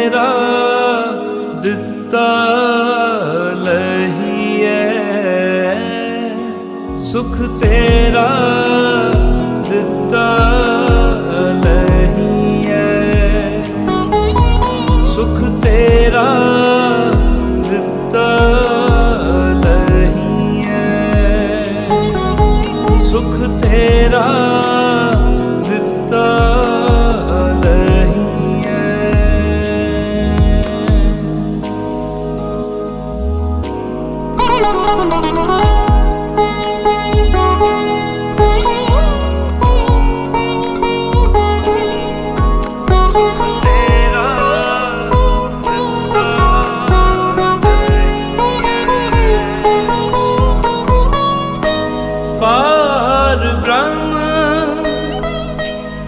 ਮੇਰਾ ਦਿੱਤਾ ਲਹੀਐ ਸੁਖ ਤੇਰਾ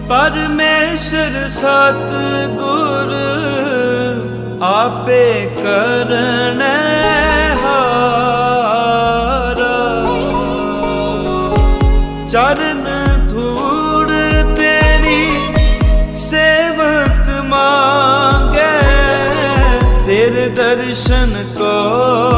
ਪਰਮੇਸ਼ਰ ਸਤ ਗੁਰ ਆਪੇ ਕਰਨੈ। दर्शन को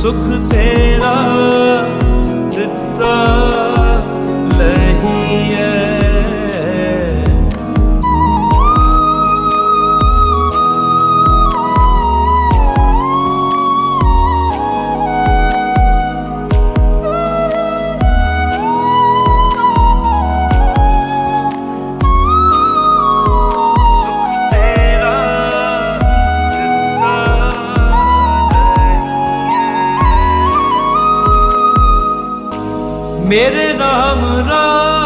ਸੁਖ ਤੇ আমরা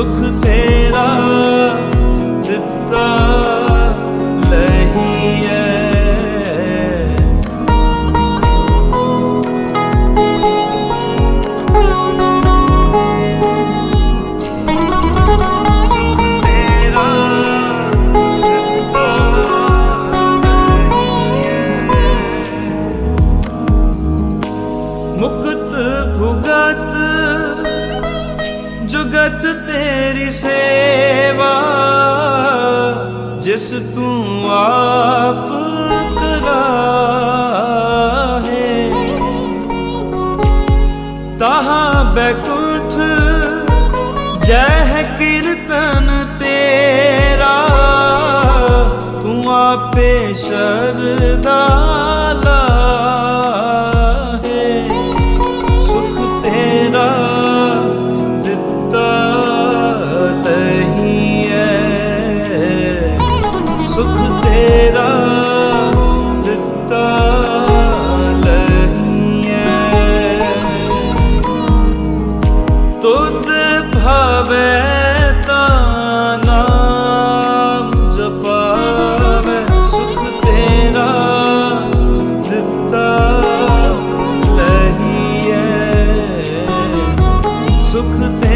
ਸੁਖ ਤੇਰਾ So could they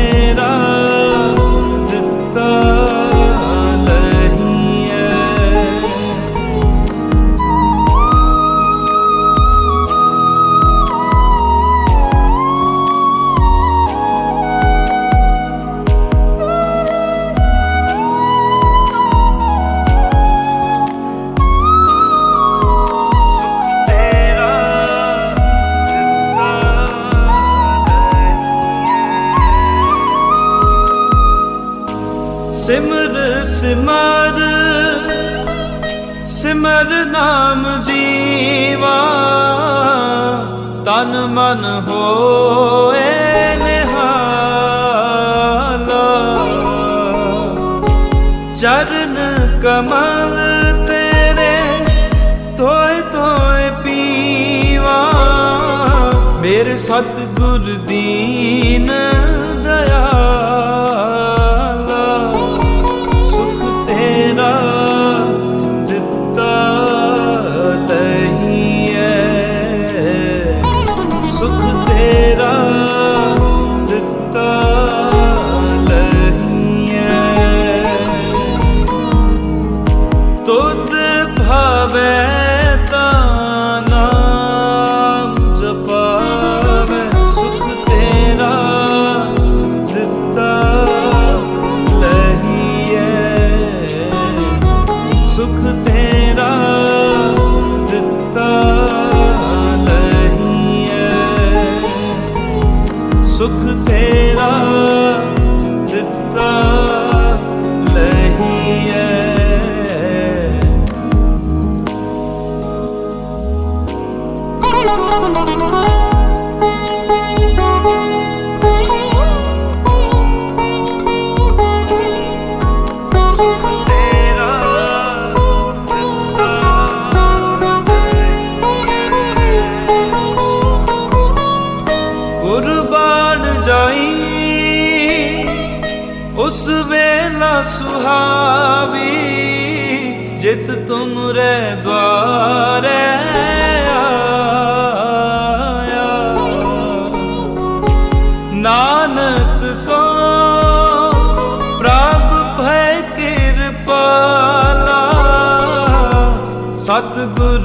ਸਿਮਰ ਸਿਮਰ ਨਾਮ ਜੀਵਾ, ਤਨ ਮਨ ਹੋਏ ਨਿਹਾਲਾ। ਚਰਨ ਕਮਲ ਤੇਰੇ ਤੋਏ ਤੋਏ ਪੀਵਾ, ਮੇਰੇ ਸਤਗੁਰ ਦੀਨ ਸੁਖ ਤੇਰਾ ਜਿਤ ਤੁਮਰੇ ਦਵਾਰੇ ਆਇਆ। ਨਾਨਕ ਕੋ ਪ੍ਰਭ ਭੈ ਕਿਰਪਾਲਾ। ਸਤਿਗੁਰ